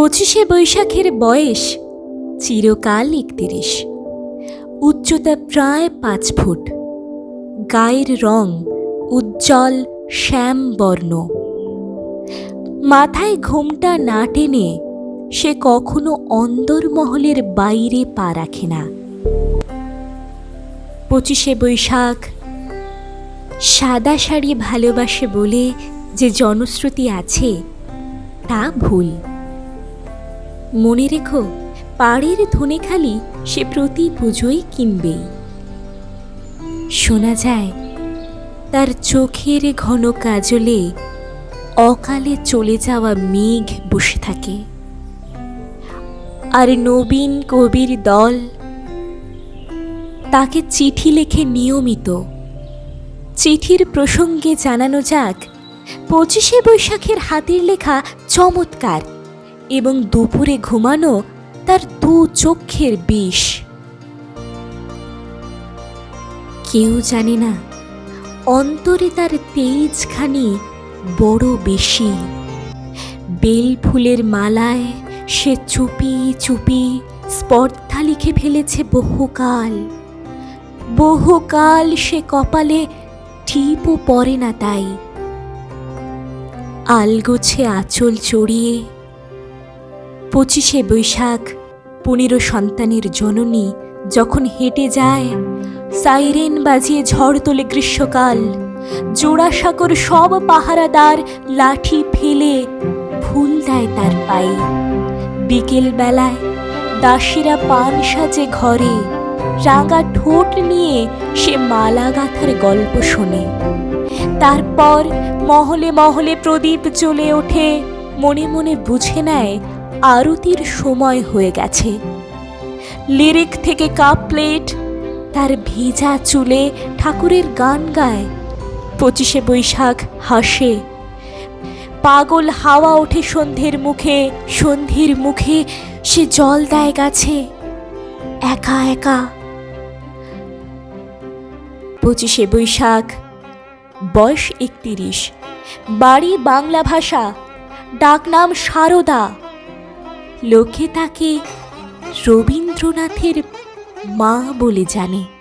পঁচিশে বৈশাখের বয়স, চিরকাল একতিরিশ। উচ্চতা প্রায় পাঁচ ফুট। গায়ের রং উজ্জ্বল শ্যাম বর্ণ মাথায় ঘোমটা না টেনে সে কখনো অন্দরমহলের বাইরে পা রাখে না। পঁচিশে বৈশাখ। সাদা শাড়ি ভালোবাসে বলে যে জনশ্রুতি আছে, তা ভুল। মনে রেখো, পাড়ের ধনেখালি সে প্রতি পুজোই কিনবেই শোনা যায়, তার চোখের ঘন কাজলে অকালে চলে যাওয়া মেঘ বসে থাকে। আর নবীন কবির দল তাকে চিঠি লেখে নিয়মিত। চিঠির প্রসঙ্গে জানানো যাক, পঁচিশে বৈশাখের হাতের লেখা চমৎকার। এবং দুপুরে ঘুমানো তার দু চক্ষের বিষ। কেউ জানে না, অন্তরে তার তেজখানি বড় বেশি। বেল ফুলের মালায় সে চুপি চুপি স্পর্ধা লিখে ফেলেছে বহুকাল। বহুকাল সে কপালে টিপও পড়ে না তাই। আলগোছে আঁচল চড়িয়ে পঁচিশে বৈশাখ, পনেরো সন্তানের জননী যখন হেঁটে যায়, সাইরেন বাজিয়ে ঝড় তোলে গ্রীষ্মকাল। জোড়াসাঁকোর সব পাহারাদার লাঠি ফেলে ফুল দেয় তার পায়ে। বিকেল বেলায় দাসীরা পান সাজে ঘরে, রাঙা ঠোঁট নিয়ে সে মালা গাঁথার গল্প শোনে। তারপর মহলে মহলে প্রদীপ জ্বলে ওঠে, মনে মনে বুঝে নেয় আরতির সময় হয়ে গেছে। লিরিক থেকে কাপ প্লেট, তার ভেজা চুলে ঠাকুরের গান গায়। পঁচিশে বৈশাখ হাসে। পাগল হাওয়া ওঠে সন্ধ্যের মুখে সন্ধির মুখে সে জল দেয় গাছে। একা একা। পঁচিশে বৈশাখ, বয়স একতিরিশ। বাড়ি বাংলা ভাষা, ডাকনাম সারদা। লোকে তাকে রবীন্দ্রনাথের মা বলে জানে।